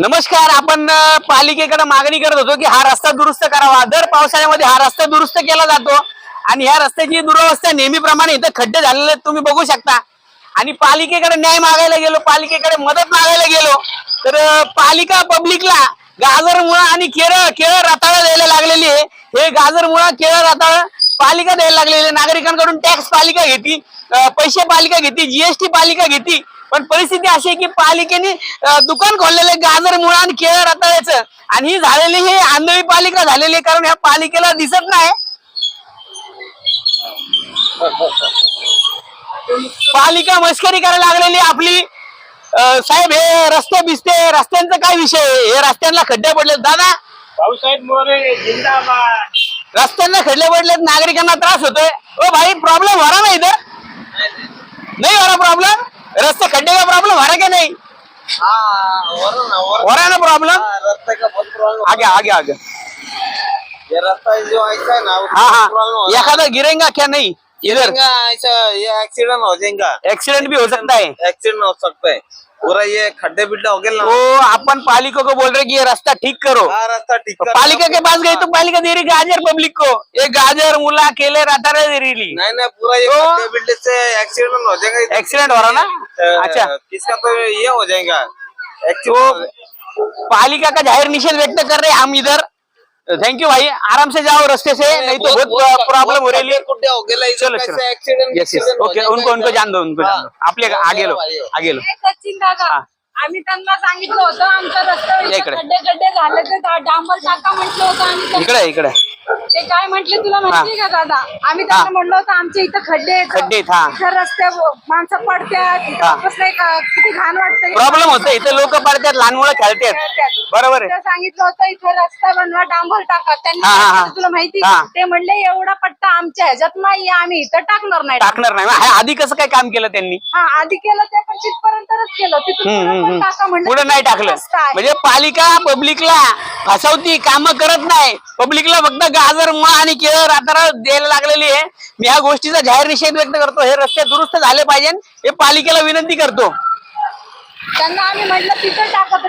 नमस्कार आपण पालिकेकडे मागणी करत होतो की हा रस्ता दुरुस्त करावा. दर पावसाळ्यामध्ये हा रस्ता दुरुस्त केला जातो आणि ह्या रस्त्याची दुरवस्था नेहमीप्रमाणे इथं खड्डे झालेले तुम्ही बघू शकता. आणि पालिकेकडे न्याय मागायला गेलो पालिकेकडे मदत मागायला गेलो तर पालिका पब्लिकला गाजर मुळा आणि केळं केळं रताळं द्यायला लागलेली आहे. हे गाजर मुळा केळं रताळं पालिका द्यायला लागलेली आहे. नागरिकांकडून टॅक्स पालिका घेती पैसे पालिका घेती जीएसटी पालिका घेती. पण परिस्थिती अशी आहे की पालिकेने दुकान खोललेलं गाजर मुळा आणि केळं रताळ्याचं. आणि ही झालेली ही आंधळी पालिका झालेली आहे कारण ह्या पालिकेला दिसत नाही. पालिका मस्करी करायला लागलेली आपली. साहेब हे रस्ते बिस्ते रस्त्यांचा काय विषय आहे? हे रस्त्यांना खड्डे पडले दादा? भाऊसाहेब मोरे जिंदाबाद. रस्त्यांना खड्डे पडलेत नागरिकांना त्रास होतोय. ओ भाई प्रॉब्लेम हो रहा ना इधर नहीं हो रहा प्रॉब्लम हो क्या नहीं हाँ रहा है ना प्रॉब्लम का आगे आगे आगे ये रास्ता जो ऐसा है ना हाँ हाँ। एखादा गिरेगा क्या नहीं इधर ऐसा ये एक्सीडेंट हो जाएगा एक्सीडेंट भी हो सकता है एक्सीडेंट हो सकता है पूरा ये खड्डे बिड्डे हो गए ना तो अपन पालिका को बोल रहे कि ये रास्ता ठीक करो हाँ रास्ता ठीक तो कर पालिका के पास गई तो पालिका दे रही गाजर पब्लिक को ये गाजर मुला केले रतारे दे रही नहीं नहीं पूरा ये खड्डे बिड्डे से एक्सीडेंट हो जाएगा एक्सीडेंट हो रहा ना अच्छा। किसका तो ये हो जाएगा? एक्सीडेंट पालिका का जाहिर निषेध व्यक्त कर रहे हैं हम इधर। थैंक यू भाई। आराम से जाओ रास्ते से नहीं तो बहुत प्रॉब्लम हो रही है। हो चलो चलो। एक्सीडेंट यस यस ओके उनको उनको जान दो उनको जान दो। आपले आगे लो आगे लो। हे सचिन दादा हा. आम्ही त्यांना सांगितलं होतं आमचा रस्ता. खड्डे खड्डे झाले तर दा- डांबर टाका म्हटलं होतं आम्ही. त्यांना. इकडे इकडे। ते काय म्हटले तुला माहिती का दादा आम्ही त्यांना. म्हणलं होतं आमच्या इथं खड्डे आहेत. खड्डे आहेत, हा. इथं रस्ते माणसं पडतात इथं हा. वापस नाही का किती घाण वाटतं प्रॉब्लेम होतो इथे लोक पडतात लहान मुलं खेळतात बरोबर आहे सांगितलं होतं इथं रस्ता बनवा डांबर टाका त्यांनी हा, हा, हा. तुला माहिती हा. ते म्हणले एवढा पट्टा आमच्या ह्याच्यात नाही आम्ही इथं टाकणार नाही टाकणार नाही आधी कसं काय काम केलं त्यांनी हा आधी केलं ते पण तिथपर्यंतच केलं तिथून पुढं पण. टाका म्हणलं पुढे नाही टाकलं रस्ता आहे. म्हणजे पालिका पब्लिकला फसवती काम करत नाही. पब्लिकला फक्त गाजर मा आणि केळ रातारा द्यायला लागलेली आहे. मी ह्या गोष्टीचा जाहीर निषेध व्यक्त करतो. हे रस्ते दुरुस्त झाले पाहिजे हे पालिकेला विनंती करतो. त्यांना आम्ही म्हटलं तिथं टाकत